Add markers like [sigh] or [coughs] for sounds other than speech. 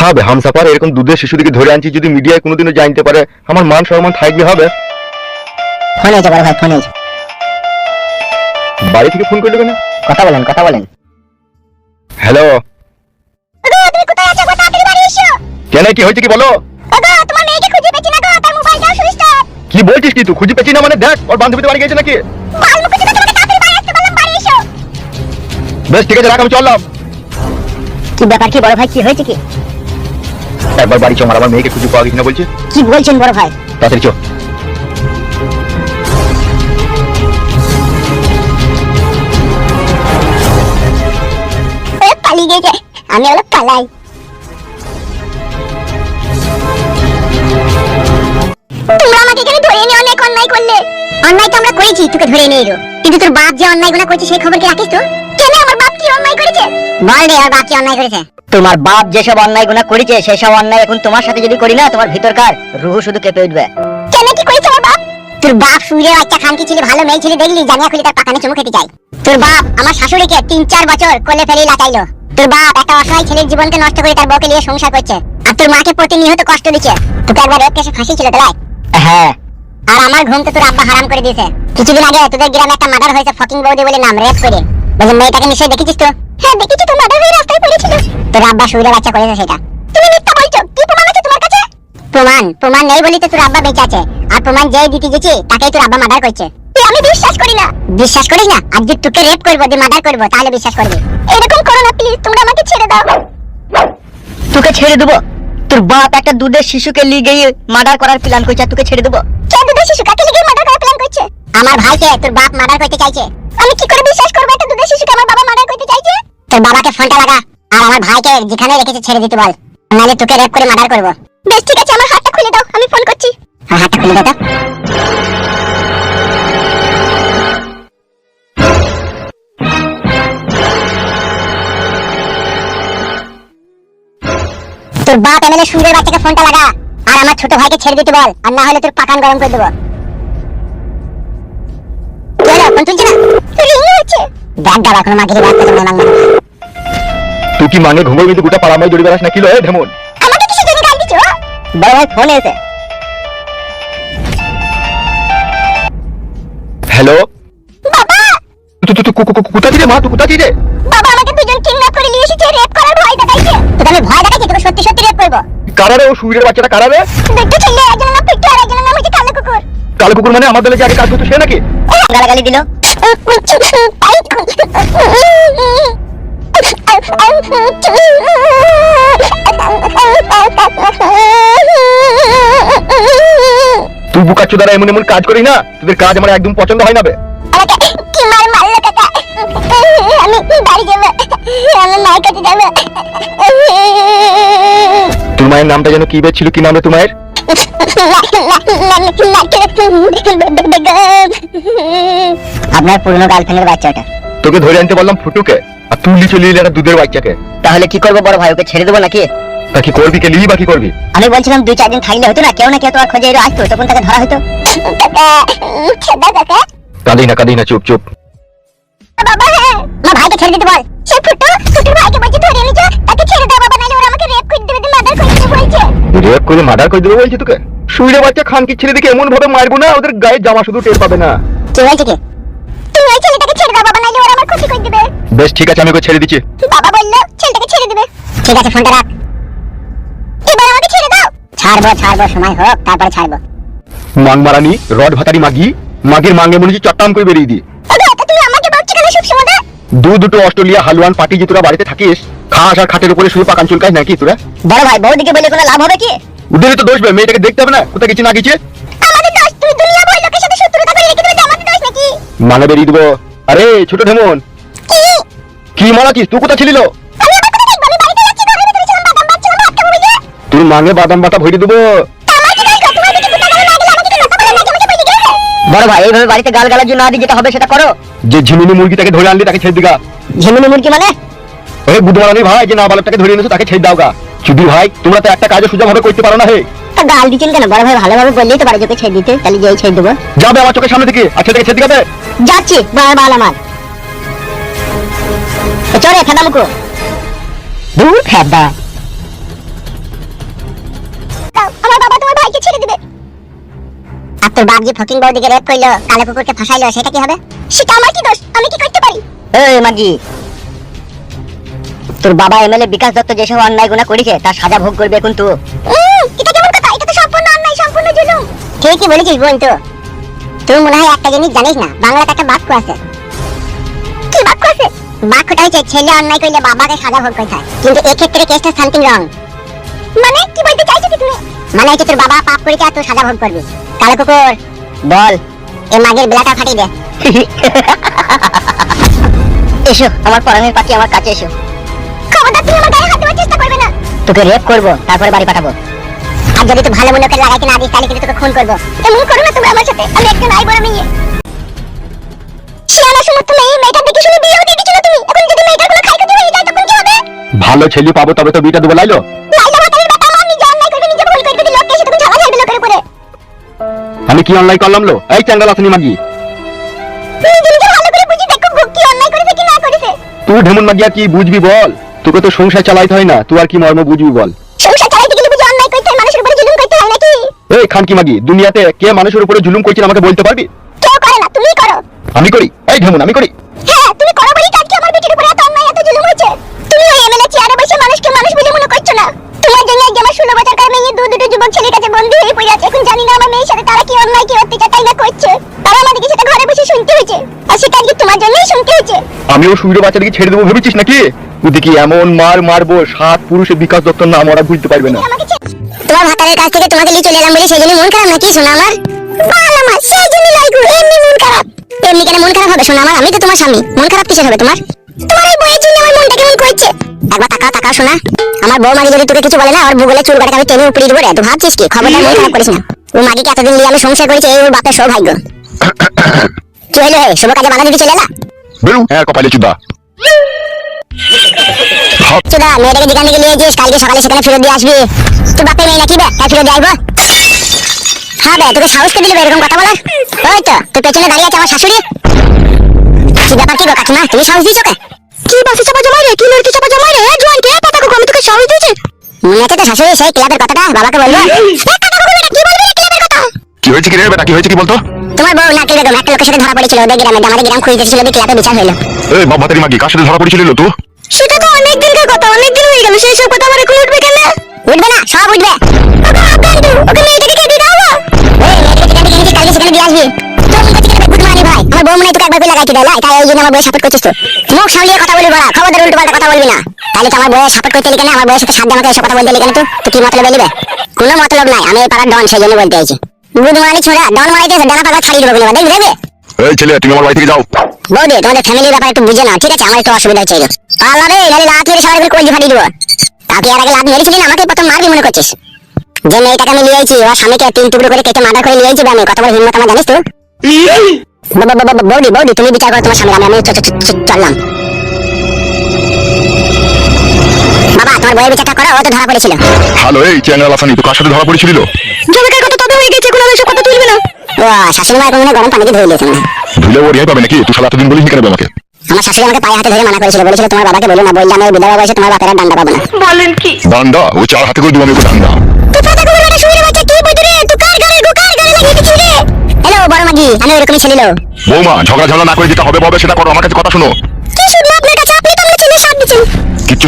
হবে হামসাপার এরকম দুধের শিশুদিকে ধরে আনছি যদি মিডিয়ায় কোনোদিনও জানতে পারে আমার মান সম্মান থাকবে হবে। ফোন হয়েছে বড় ভাই ফোন হয়েছে। বাড়ি থেকে ফোন করলে কেন? কথা বলেন কথা বলেন। হ্যালো। তুমি কোথায় আছো? গো তাড়াতাড়ি বাড়ি এসো। কেন কি হয়েছে কি বলো? গো তোমার মেয়েকে খুঁজে পেছি না গো তার মোবাইলটাও সুইচ অফ কি বলছিস কি তুই? খুঁজে পেছি না মানে দেখ ওর বান্ধবীতে বাড়ি গেছে নাকি? বাল মুখে তোমাকে তাড়াতাড়ি বাড়ি আসতে বললাম বাড়ি এসো। বেশ ঠিক আছে রাখ আমি চললাম। কি ব্যাপার কি বড় ভাই কি হয়েছে কি? একবার বাড়ি চো আমার মেয়েকে খুঁজে পাওয়া গেছে না বলছে? কি বলছেন বড় ভাই? তাড়াতাড়ি চো। পালিয়ে গেছে। আমি হলো কালাই। তোমরা আমাকে এখানে ধরে নিয়ে অনেক অন্যায় করলে। অন্যায় তো আমরা করেছি তোকে ধরে নিয়ে এলো। কিন্তু তোর বাপ যে অন্যায় গুণা করছে সেই খবর কি রাখিস তো কেন অন্যায় করেছে? বল রে আর বাপ অন্যায় করেছে। তোমার বাপ যেসব অন্যায় গুণা করেছে সেসব অন্যায় এখন তোমার সাথে যদি করি না তোমার ভিতরকার রুহু শুধু কেঁপে উঠবে। কেন কি করেছে আমার বাপ? তোর বাপ শুয়ে বাচ্চা খানকি ছিল ভালো মেয়ে ছিল দেখলি জানিয়া খুলে তার পাকানে চুমু খেতে তোর বাপ আমার শাশুড়িকে তিন চার বছর কোলে ফেলে লাচাইলো তোর বাপ একটা অসহায় ছেলের জীবনকে নষ্ট করে তার বউকে নিয়ে সংসার করছে। আর তোর মাকে প্রতিনিয়ত কষ্ট দিচ্ছে। তোকে একবার রেপ কেসে ফাঁসি ছিল তোলাই হ্যাঁ। আর আমার ঘুম তো তোর আব্বা হারাম করে দিয়েছে। কিছুদিন আগে তোদের গ্রামে একটা মার্ডার হয়েছে ফকিং বৌদি বলে নাম রেপ করে। বলছে মেয়েটাকে নিশ্চয়ই দেখেছিস তো? হ্যাঁ দেখেছি তো মার্ডার হয়ে রাস্তায় পড়েছিল। তোর আব্বা শুয়ে বাচ্চা করেছে সেটা। তুমি মিথ্যা বলছো কি প্রমাণ আছে তোমার কাছে? প্রমাণ প্রমাণ নেই বলি তো তোর আব্বা বেঁচে আছে। আর প্রমাণ যেই দিতে গেছি তাকেই তোর আব্বা মার্ডার করছে। আমি বিশ্বাস করি না। বিশ্বাস করিস না? আর যদি তোকে রেপ করব দিয়ে মার্ডার করব তাহলে বিশ্বাস করবি। এরকম করো না প্লিজ তোমরা আমাকে ছেড়ে দাও। তোকে ছেড়ে দেবো? তোর বাপ একটা দুধের শিশুকে নিয়ে গিয়ে মার্ডার করার প্ল্যান করছে তোকে ছেড়ে দেবো? কে দুধের শিশু? কাকে লিগে মার্ডার করার প্ল্যান করছে? আমার ভাইকে তোর বাপ মার্ডার করতে চাইছে। আমি কি করে বিশ্বাস করব? একটা দুধের শিশুকে আমার বাবা মার্ডার করতে চাইছে? তোর বাবাকে ফোনটা লাগা। আর আমার ভাইকে যেখানে রেখেছে ছেড়ে দিতে বল। নাহলে তোকে রেপ করে মার্ডার করব। বেশ ঠিক আছে আমার হাতটা খুলে দাও আমি ফোন করছি। হ্যাঁ হাতটা খুলে দাও তো। তোর বাপ এমএলএ সুরের বাচ্চাকে ফোনটা লাগা। আর আমার ছোট ভাইকে ছেড়ে দিতে বল। আর না হলে তোর পাকান গরম করে দেবো। ফোন তুলছে না দেখ দাদা কোনো মাংনা তুই কি মানে ঘুমোই কিন্তু গোটা পাড়ামাই জড়ি বেড়াস না কি লো এ ঢেমন? আমাকে কিসের জন্য গাল দিছো বড় ভাই ফোন এসে হ্যালো বাবা তুই তুই কোথা থেকে মা তুই কোথা থেকে? বাবা আমাকে দুজন কিডন্যাপ করে নিয়ে এসেছে রেপ করার ভয় দেখাইছে তোকে আমি ভয় দেখাইছি তোকে সত্যি সত্যি রেপ করব কারারে ও সুইরের বাচ্চাটা কারারে দুটো ছেলে একজনের নাম পিট্টু আর একজনের নাম হচ্ছে কালো কুকুর। কালো কুকুর মানে আমার দলে যে আগে কাজ করতো সে নাকি? গালাগালি দিল তুই বুকাচ্ছ দ্বারা এমন এমন কাজ করি না তোদের কাজ আমার একদম পছন্দ হয় না বে কি মার মারলো কাকা আমি বাড়ি যাব আমার মায়ের কাছে যাব নামটা যেন কি বে ছিল কি নাম রে তোর মায়ের আপনার পুরনো গার্লফ্রেন্ডের বাচ্চাটা। তোকে ধরে আনতে বললাম ফুটুকে আর তুই লিচে লিলি একটা দুধের বাচ্চাকে। তাহলে কি করব বড় ভাই ওকে ছেড়ে দেবো নাকি? তা কি করবি কে লিবি বা কি করবি? আমি বলছিলাম দুই চার দিন থাকলে হতো না কেউ না কেউ তো খোঁজে এলো আসতো তখন তাকে ধরা হতো। কাঁদি না কাঁদি না চুপ চুপ। বাবা হ্যাঁ মা ভাইকে ছেড়ে দিতে বল। সে ফুটো ফুটোর ভাইকে বলছে ধরে এনেছো তাকে ছেড়ে দাও বাবা নাহলে ওরা আমাকে রেপ করে দেবে মার্ডার করে দেবে বলছে। রেপ করে মার্ডার করে দেবো বলছি তোকে? সুইরে বাচ্চা খানকি ছেড়ে দেখে এমন ভাবে মারবো না? ওদের গায়ে জামা শুধু টের পাবে না। কি বলছে কি? ওই ছেলেটাকে ছেড়ে দাও বাবা ওরা আমার ক্ষতি করে দেবে। বেশ ঠিক আছে আমি ওকে ছেড়ে দিচ্ছি। বাবা বলল ছেলেটাকে ছেড়ে দেবে। ঠিক আছে ফোনটা রাখ। এবার আমাকে ছেড়ে দাও। ছাড়বো ছাড়বো সময় হোক তারপরে ছাড়বো। মাং মারানি রড ভাতারি মাগি মাগির মাঙ্গে মনে হচ্ছে চট্টাম করে বেরিয়ে দি তুমি আমাকে বলছো কেন সব সময় দু দুটো অস্ট্রেলিয়া হালুয়ান পার্টি যে তোরা বাড়িতে থাকিস খাস আর খাটের উপরে শুয়ে পাকান চুলকাস নাকি তোরা? বড় ভাই বৌদিকে বলে কোনো লাভ হবে কি? ওদের তো দোষ মেয়েটাকে দেখতে হবে না কোথায় গেছে না গেছে? আমাদের দোষ তুমি দুনিয়া বই লোকের সাথে শত্রুতা করে রেখে দেবে আমাদের দোষ নাকি মানে বেরিয়ে দিবো। আরে ছোট ঢেমন কি? মারাছিস তুই কোথা ছিলিল তুই মাঙে বাদাম বাটা ভরে দেবো। বড় ভাই এইভাবে বাড়িতে গাল গালার জন্য আদি যেটা হবে সেটা করো। যে ঝিমিনি মুরগিটাকে ধরে আনলি তাকে ছেড়ে দিগা। ঝিমিনি মুরগি মানে? আরে বুধমারানি ভাই যে না বালকটাকে ধরে এনেছো তাকে ছেড়ে দাও গা। চুদির ভাই তোমরা তো একটা কাজও সোজা ভাবে করতে পারো না হে। গাল দিচ্ছেন কেন? বড় ভাই ভালোভাবে বললেই তো পারে ওকে ছেড়ে দিতে। তাহলে যেই ছেড়ে দেবো। যাবে আমার চোখের সামনে থেকে আর ছেলেটাকে ছেড়ে দিগাবে যাচ্ছি বড় বাল আমার। চলে ফেদা মুখো। দূর ফেদা। ভাইকে ছেড়ে দিবে। আর তোর বাপ যে ফকিং বউদিকে রেপ করল কালো কুকুরকে ফাঁসাইলো সেটা কি হবে? সেটা আমার কি দোষ? আমি কি করতে পারি? এই মাগি। তোর বাবা এমএলএ বিকাশ দত্ত যেসব অন্যায় গুণা করেছে তার সাজা ভোগ করবে এখন তো। এটা কেমন কথা? এটা তো সম্পূর্ণ অন্যায় সম্পূর্ণ জুলুম ঠিকই বলেছিস বোন তো। তুই মনে হয় একটা জিনিস জানিস না? বাংলাতে একটা বাক্য আছে। কি বাক্য আছে? বাক্যটা হচ্ছে ছেলে অন্যায় করলে বাবাকে সাজা ভোগ করতে হয়। কিন্তু এক্ষেত্রে কেসটা সামথিং রং মানে কি বলতে চাইছো তুমি? মানে হচ্ছে তোর বাবা পাপ করেছে আর তুই সাজা ভোগ করবি। কালো কুকুর বল এই মাগের বেলাটা ফাটিয়ে দে। [laughs] এসো আমার পরাণের পাখি আমার কাছে এসো। খবরদার তুমি আমার গায়ে হাত দেওয়ার চেষ্টা করবে না। তোকে রেপ করব তারপরে বাড়ি পাঠাবো। আর যদি তুই ভালো মনে করে লাগাইতে না দিস তাহলে কিন্তু তোকে খুন করব। এমন করো না তুমি আমার সাথে। আমি একটা নাই বড় মেয়ে। শিয়ানা সমর্থ মেয়ে মেয়েটা দেখে শুনে বিয়েও দিয়ে দিচ্ছিল তুমি? এখন যদি মেয়েটার কোনো হয়ে যায় তখন কি হবে? ভালো ছেলে পাবো তবে তো বিটা দেবো লাইলো? লাইলা ভাতারের বেটা আমার নিজে অন্যায় করবে নিজে ভুল করবে লোককে এসে তুমি ঝালা ঝাড়বে লোকের উপরে আমি কি অনলাইন করলাম লো? এই চ্যাঙ্গাল আসনি মাগি। নিজে নিজে ভালো করে বুঝি দেখো কি অন্যায় করেছে কি না করেছে। তুই ঢেমন মাগি আর কি বুঝবি বল। তোকে তো সংসার চালাইতে হয় না তুই আর কি মর্ম বুঝবি বল? সংসার চালাইতে গেলে বুঝি অন্যায় করতে হয় মানুষের উপরে জুলুম করতে হয় নাকি? এই খানকি মাগি দুনিয়াতে কে মানুষের উপরে জুলুম করছে আমাকে বলতে পারবি? কেউ করে না তুমিই করো। আমি করি এই ঢেমন আমি করি। হ্যাঁ তুমি করো বলেই তো আজকে আমার বেটির উপরে এত অন্যায় এত জুলুম হয়েছে। তুমি ওই এমএলএ চেয়ারে বসে মানুষকে মানুষ বলে মনে করছ না? তোমার জন্য আজকে আমার ষোলো বছরকার মেয়ে দু দুটো যুবক ছেলের কাছে বন্দী হয়ে পড়ে আছে এখন জানি না আমার মেয়ের সাথে তারা কি অন্যায় কি অত্যাচার তাই না করছে? তারা আমাদেরকে সেটা ঘরে বসে শুনতে হয়েছে আর সেটা আজকে তোমার জন্যই শুনতে হয়েছে। আমিও সুইরো বাচ্চাদেরকে ছেড়ে দেবো ভেবেছিস নাকি? দেখি এমন মার মারবো সাত পুরুষের বিকাশ দত্তর নাম ওরা বুঝতে পারবে না। তোমার ভাতারের কাছ থেকে তোমাকে নিয়ে চলে এলাম বলে সেই জন্য মন খারাপ নাকি শোনা আমার? বালা মা সেই জন্য লাইগু এমনি মন খারাপ। এমনি কেন মন খারাপ হবে শোনা আমার? আমি তো তোমার স্বামী মন খারাপ কিসের হবে তোমার? তোমার এই বইয়ের জন্য আমার মনটা কেমন করছে। একবার তাকাও তাকাও শোনা আমার বউ মাগি যদি তোকে কিছু বলে না ওর ভূগোলে চুল কাটাকে আমি টেনে উপরে দেবো রে। তুই ভাবছিস কি? খবরটা মন খারাপ করিস না। ও মাগিকে এতদিন নিয়ে আমি সংসার করেছি এই ওর বাপের সৌভাগ্য। [coughs] কি হইল হে শুভ কাজে বাধা দিতে চলে এলা? বেরু। হ্যাঁ কপালে চুদা। চুদা মেয়েটাকে যেখান থেকে নিয়ে যাস কালকে সকালে সেখানে ফেরত দিয়ে আসবি তুই বাপের মেয়ে নাকি বে হ্যাঁ ফেরত দিয়ে আসব হ্যাঁ বে তোকে সাহস দিল এরকম কথা বলার ওই তো তোর পেছনে দাঁড়িয়ে আছে আমার শাশুড়ি কি ব্যাপার কি গো কাকিমা তুমি সাহস কে কি বাসে চাপা জমাই রে কি লড়কি চাপা জমাই রে জোয়ান কে পাতা কোকো আমি তোকে সাহস দিয়েছি মনে আছে তো শাশুড়ি সেই ক্লাবের কথাটা বাবাকে বলব কি বলবি কি হয়েছে কি রে বেটা? কি হয়েছে কি বলতো? তোমার বউ নাকি বেগম একটা লোকের সাথে ধরা পড়েছিল ওদের গ্রামে আমাদের গ্রাম খুঁজতে ছিল দিয়ে ক্লাবে বিচার হইল। এই বাবা তারি মাগি কার সাথে ধরা পড়েছিল তো? সেটা তো অনেক দিনকার কথা অনেক দিন হয়ে গেল সেই সব কথা আমার এখন উঠবে কেন? উঠবে না সব উঠবে। ওকে মেয়েটাকে দিয়ে দাও ওই মেয়েটাকে গেছিস কালকে সেখানে দিয়ে আসবি। আমার বউ মনে তোকে একবার করে লাগাইতে দেয় তাই ওই জন্য আমার বউ সাপোর্ট করছিস তো মুখ সামলিয়ে কথা বলবি বড়া খবরদার উল্টো পাল্টা কথা বলবি না। তাহলে তো আমার বউয়ের সাপোর্ট করতে লিখে না আমার বউয়ের সাথে সাধ্য আমাকে এসব কথা বলতে লিখে না তো? তো কি মতলব কোনো মতলব নাই আমি এই পাড়ার ডন সেই জন্য বলতে চাইছি গুড ছোড়া ডন মারাইতেছে ডানা পাকা ছাড়িয়ে দেবো বলে দেখবি? এই ছেলে তুমি আমার বাড়ি থেকে যাও। বৌদি তোমাদের ফ্যামিলির ব্যাপারে একটু বুঝে নাও ঠিক আছে? আমার একটু অসুবিধা হচ্ছে পারলা রে নাহলে লাত মেরে সবাই কলজি ফাটিয়ে দেবো। তাকে আর আগে লাত মেরেছিলি না? আমাকে প্রথম মারবি মনে করছিস? যে মেয়েটাকে আমি নিয়েছি ওর স্বামীকে তিন টুকরো করে কেটে মার্ডার করে নিয়েছি আমি কত বড় হিম্মত আমার জানিস তো বৌদি বৌদি তুমি বিচার করো তোমার স্বামীর আমি চললাম। বাবা তোমার বইয়ের বিচারটা করো ও তো ধরা পড়েছিল। হ্যালো এই চ্যাঙ্গাল আসানি তো কার সাথে ধরা পড়েছিল এখন আমি এসব কথা তুলবে না। ও শাশুড়ি মা এখন মনে গরম পানিতে ধুয়ে দিয়েছে মনে ধুলে ও রিয়াই পাবে নাকি? তুই সারা এতদিন বলিস কেন আমাকে আমার শাশুড়ি আমাকে পায়ে হাতে ধরে মানা করেছিল। বলেছিল তোমার বাবাকে বলো না বললাম আমি বিধবা বয়সে তোমার বাপের আর ডান্ডা পাবো না। বলেন কি? ডান্ডা? ও চার হাতে করে দিব আমি ওকে ডান্ডা। তুই পাতা কুকুর বেটা শুয়ে বাচ্চা কি বইতে রে? তুই কার গালে গো কার গালে লাগিয়ে দিছিস রে? হ্যালো বড় মাগি আমি এরকমই ছিল বৌমা ঝগড়া ঝগড়া না করে যেটা হবে ববে সেটা করো আমার কাছে কথা শোনো। কি শুনলাম আপনার কাছে আপনি তো আমার ছেলে সাথ দিচ্ছেন কিচ্ছু